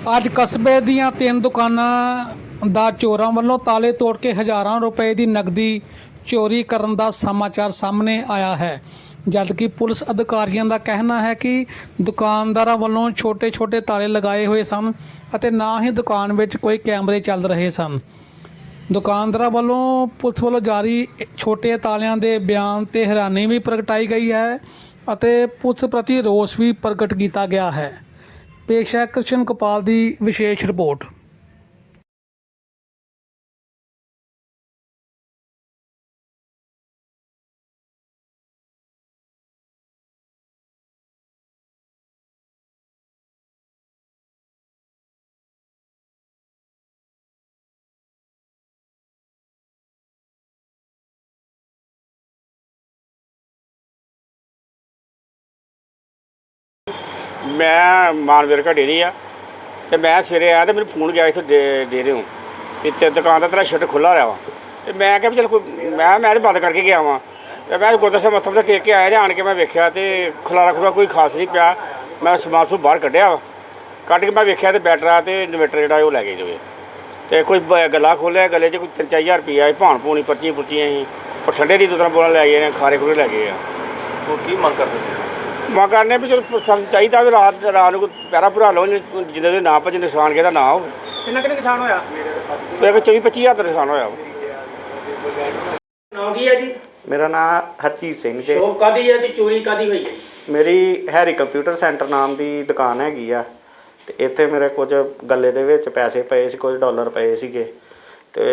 ਅੱਜ ਕਸਬੇ ਦੀਆਂ ਤਿੰਨ ਦੁਕਾਨਾਂ ਦਾ ਚੋਰਾਂ ਵੱਲੋਂ ਤਾਲੇ ਤੋੜ ਕੇ ਹਜ਼ਾਰਾਂ ਰੁਪਏ ਦੀ ਨਕਦੀ ਚੋਰੀ ਕਰਨ ਦਾ ਸਮਾਚਾਰ ਸਾਹਮਣੇ ਆਇਆ ਹੈ। ਜਦਕਿ ਪੁਲਿਸ ਅਧਿਕਾਰੀਆਂ ਦਾ ਕਹਿਣਾ ਹੈ ਕਿ ਦੁਕਾਨਦਾਰਾਂ ਵੱਲੋਂ ਛੋਟੇ-ਛੋਟੇ ਤਾਲੇ ਲਗਾਏ ਹੋਏ ਸਨ ਅਤੇ ਨਾ ਹੀ ਦੁਕਾਨ ਵਿੱਚ ਕੋਈ ਕੈਮਰੇ ਚੱਲ ਰਹੇ ਸਨ। ਦੁਕਾਨਦਾਰਾਂ ਵੱਲੋਂ ਪੁਲਿਸ ਵੱਲੋਂ ਜਾਰੀ ਛੋਟੇ ਤਾਲਿਆਂ ਦੇ ਬਿਆਨ ਤੇ ਹੈਰਾਨੀ ਵੀ ਪ੍ਰਗਟਾਈ ਗਈ ਹੈ ਅਤੇ ਪੁਲਿਸ ਪ੍ਰਤੀ ਰੋਸ ਵੀ ਪ੍ਰਗਟ ਕੀਤਾ ਗਿਆ ਹੈ। ਪੇਸ਼ ਹੈ ਕ੍ਰਿਸ਼ਨ ਗੋਪਾਲ ਦੀ ਵਿਸ਼ੇਸ਼ ਰਿਪੋਰਟ। ਮੈਂ ਮਾਨਵੀਰ ਘੜੀ ਨਹੀਂ ਆ, ਤੇ ਮੈਂ ਸਵੇਰੇ ਆਇਆ ਤੇ ਮੈਨੂੰ ਫੋਨ ਗਿਆ ਇੱਥੇ ਦੇ ਦੇ ਰਹੇ ਹੋ ਤੇ ਤੇ ਦੁਕਾਨ ਦਾ ਤੇਰਾ ਸ਼ਟਰ ਖੁੱਲਾ ਰਿਹਾ ਵਾ। ਤੇ ਮੈਂ ਕਿਹਾ ਵੀ ਚਲ ਕੋਈ, ਮੈਂ ਮੈਂ ਤਾਂ ਬੰਦ ਕਰਕੇ ਗਿਆ ਵਾਂ। ਤੇ ਮੈਂ ਗੁਰਦੁਆਰਾ ਸਾਹਿਬ ਮੱਥਾ ਮੁੱਥਾ ਟੇਕ ਕੇ ਆਇਆ ਤੇ ਆਣ ਕੇ ਮੈਂ ਵੇਖਿਆ ਤੇ ਖਲਾਰਾ ਖੁਲਾ ਕੋਈ ਖਾਸ ਨਹੀਂ ਪਿਆ। ਮੈਂ ਸਮਾਨ ਸੂ ਬਾਹਰ ਕੱਢਿਆ ਵਾ। ਕੱਢ ਕੇ ਮੈਂ ਵੇਖਿਆ ਤੇ ਬੈਟਰਾ ਤੇ ਇਨਵੇਟਰ ਜਿਹੜਾ ਉਹ ਲੈ ਗਏ ਜਵੇ ਤੇ ਕੋਈ ਬ- ਗਲਾ ਖੋਲਿਆ ਗਲੇ 'ਚ ਕੋਈ ਤਿੰਨ ਚਾਰ ਹਜ਼ਾਰ ਰੁਪਈਆ ਸੀ, ਭਾਣ ਭੂਣੀ ਪਰਚੀਆਂ ਪੁਰਚੀਆਂ ਸੀ। ਉਹ ਠੰਡੇ ਦੀ ਦੋ ਤਰ੍ਹਾਂ ਬੋਲਾਂ ਲੈ ਗਏ ਨੇ ਖਾਰੇ ਖੁਰੇ ਲੈ ਗਏ ਆ। ਉਹ ਕੀ ਮੰਗ ਕਰਦੇ ਨੇ ਮੈਂ ਕਰਨੇ ਵੀ ਚਲੋ ਸਾਨੂੰ ਚਾਹੀਦਾ ਵੀ ਰਾਤ ਰਾਤ ਨੂੰ ਕੋਈ ਪੈਰਾ ਭਰਾ ਲਓ ਜਿਹਦੇ ਦੇ ਨਾਂ ਭੱਜ ਨੁਕਸਾਨ ਕਿਹਦਾ ਨਾ ਹੋਵੇ। ਕਿੰਨਾ ਕਿੰਨਾ ਨੁਕਸਾਨ ਹੋਇਆ? ਮੇਰੇ ਕੋਲ 24 25 ਹਜ਼ਾਰ ਦਾ ਨੁਕਸਾਨ ਹੋਇਆ। ਨਾਮ ਕੀ ਹੈ ਜੀ? ਮੇਰਾ ਨਾਮ ਹਰਜੀਤ ਸਿੰਘ ਜੀ ਸ਼ੋਪ ਕਾਦੀ ਹੈ ਜੀ? ਚੋਰੀ ਕਾਦੀ ਹੋਈ ਹੈ ਮੇਰੀ ਹੈਰੀ ਕੰਪਿਊਟਰ ਸੈਂਟਰ ਨਾਮ ਦੀ ਦੁਕਾਨ ਹੈਗੀ ਆ। ਤੇ ਇੱਥੇ ਮੇਰੇ ਕੁਝ ਗੱਲੇ ਦੇ ਵਿੱਚ ਪੈਸੇ ਪਏ ਸੀ ਕੁਝ ਡਾਲਰ ਪਏ ਸੀਗੇ। ਤੇ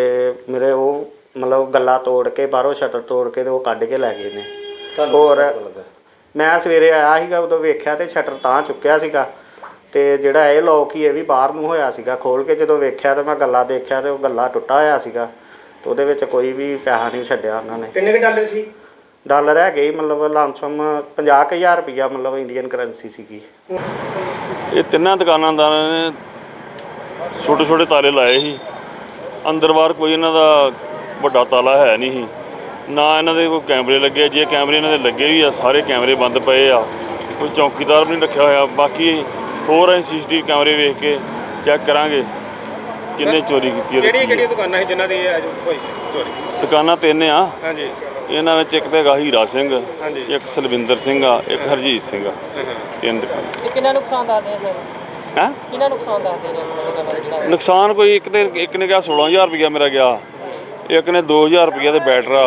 ਮੇਰੇ ਉਹ ਮਤਲਬ ਗੱਲਾ ਤੋੜ ਕੇ ਬਾਹਰੋਂ ਸ਼ਟਰ ਤੋੜ ਕੇ ਤੇ ਉਹ ਕੱਢ ਕੇ ਲੈ ਗਏ ਨੇ। ਹੋਰ ਮੈਂ ਸਵੇਰੇ ਆਇਆ ਸੀਗਾ ਉਦੋਂ ਵੇਖਿਆ ਤੇ ਸ਼ਟਰ ਤਾਂ ਚੁੱਕਿਆ ਸੀਗਾ। ਤੇ ਜਿਹੜਾ ਇਹ ਲੋਕ ਹੀ ਇਹ ਵੀ ਬਾਹਰ ਨੂੰ ਹੋਇਆ ਸੀਗਾ। ਖੋਲ ਕੇ ਜਦੋਂ ਵੇਖਿਆ ਤੇ ਮੈਂ ਗੱਲਾ ਦੇਖਿਆ ਤੇ ਉਹ ਗੱਲਾ ਟੁੱਟਾ ਹੋਇਆ ਸੀਗਾ। ਤੇ ਉਹਦੇ ਵਿੱਚ ਕੋਈ ਵੀ ਪੈਸਾ ਨਹੀਂ ਛੱਡਿਆ ਉਹਨਾਂ ਨੇ। ਕਿੰਨੇ ਕੁ ਡਾਲਰ ਸੀ? ਡਾਲਰ ਹੈਗੇ ਹੀ ਮਤਲਬ ਲਾਮਸਮ 50000 ਰੁਪਈਆ ਮਤਲਬ ਇੰਡੀਅਨ ਕਰੰਸੀ ਸੀਗੀ। ਇਹ ਤਿੰਨਾਂ ਦੁਕਾਨਾਂਦਾਰਾਂ ਨੇ ਛੋਟੇ ਛੋਟੇ ਤਾਲੇ ਲਾਏ ਸੀ। ਅੰਦਰ ਬਾਹਰ ਕੋਈ ਇਹਨਾਂ ਦਾ ਵੱਡਾ ਤਾਲਾ ਹੈ ਨਹੀਂ ਸੀ। ਨਾ ਇਹਨਾਂ ਦੇ ਕੋਈ ਕੈਮਰੇ ਲੱਗੇ ਜੇ ਕੈਮਰੇ ਇਹਨਾਂ ਦੇ ਲੱਗੇ ਵੀ ਆ ਸਾਰੇ ਕੈਮਰੇ ਬੰਦ ਪਏ ਆ। ਕੋਈ ਚੌਕੀਦਾਰ ਵੀ ਨਹੀਂ ਰੱਖਿਆ ਹੋਇਆ ਬਾਕੀ ਹੋਰ ਅਸੀਂ ਸੀਸੀਟੀਵੀ ਕੈਮਰੇ ਵੇਖ ਕੇ ਚੈੱਕ ਕਰਾਂਗੇ ਕਿੰਨੇ ਚੋਰੀ ਕੀਤੀ ਹੈ ਕਿਹੜੀਆਂ ਕਿਹੜੀਆਂ ਦੁਕਾਨਾਂ ਸੀ ਜਿਨ੍ਹਾਂ ਦੀ ਅੱਜ ਹੋਈ ਚੋਰੀ? ਦੁਕਾਨਾਂ ਤਿੰਨ ਆ। ਹਾਂਜੀ। ਇਹਨਾਂ ਵਿੱਚ ਇੱਕ ਤੇ ਹੈਗਾ ਹੀਰਾ ਸਿੰਘ ਹਾਂਜੀ। ਇੱਕ ਸਲਵਿੰਦਰ ਸਿੰਘ ਆ ਇੱਕ ਹਰਜੀਤ ਸਿੰਘ ਆ। ਤਿੰਨ ਦੁਕਾਨਾਂ। ਇਹ ਕਿੰਨਾ ਨੁਕਸਾਨ ਦੱਸਦੇ ਆ ਸਰ? ਹੈ? ਕਿੰਨਾ ਨੁਕਸਾਨ ਦੱਸਦੇ ਨੇ ਆਪਣੇ ਦੁਕਾਨਾਂ ਦਾ ਜਿਹੜਾ ਨੁਕਸਾਨ ਕੋਈ ਇੱਕ ਤੇ ਇੱਕ ਨੇ ਕਿਹਾ 16000 ਰੁਪਇਆ ਮੇਰਾ ਗਿਆ ਇੱਕ ਨੇ 2000 ਰੁਪਇਆ ਤੇ ਬੈਟਰਾ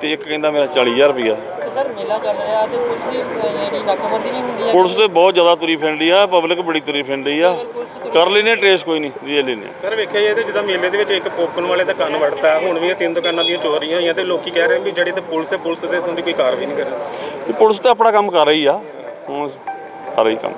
ਤੇ ਇੱਕ ਕਹਿੰਦਾ ਮੇਰਾ 40000 ਰੁਪਇਆ ਤੇ ਸਰ ਮੇਲਾ ਚੱਲ ਰਿਹਾ ਤੇ ਪੁਲਿਸ ਦੀ ਅਹ, ਜਿਹੜੀ ਨਾਕਾਬੰਦੀ ਨਹੀਂ ਹੁੰਦੀ ਹੈ ਪੁਲਿਸ ਤੇ ਬਹੁਤ ਜ਼ਿਆਦਾ ਤੁਰੀ ਫਿਰਦੀ ਆ ਪਬਲਿਕ ਬੜੀ ਤੁਰੀ ਫਿਰਦੀ ਆ। ਕਰ ਲੈਨੇ ਟ੍ਰੇਸ ਕੋਈ ਨਹੀਂ ਰੀਅਲ ਲੈਨੇ ਸਰ ਵੇਖਿਆ ਜਾਏ ਤੇ ਜਿੱਦਾਂ ਮੇਲੇ ਦੇ ਵਿੱਚ ਇੱਕ ਪੋਪਕਨ ਵਾਲੇ ਦਾ ਕੰਨ ਵੜਤਾ ਹੁਣ ਵੀ ਇਹ ਤਿੰਨ ਦੁਕਾਨਾਂ ਦੀਆਂ ਚੋਰੀਆਂ ਹੋਈਆਂ ਤੇ ਲੋਕੀ ਕਹਿ ਰਹੇ ਵੀ ਜਿਹੜੀ ਤੇ ਪੁਲਿਸ ਹੈ ਪੁਲਿਸ ਦੇ ਸੰਬੰਧੀ ਕੋਈ ਕਾਰਵਾਈ ਨਹੀਂ ਕਰ ਰਹੀ। ਪੁਲਿਸ ਤੇ ਆਪਣਾ ਕੰਮ ਕਰ ਰਹੀ ਆ ਹੁਣ ਕਰ ਰਹੀ ਕੰਮ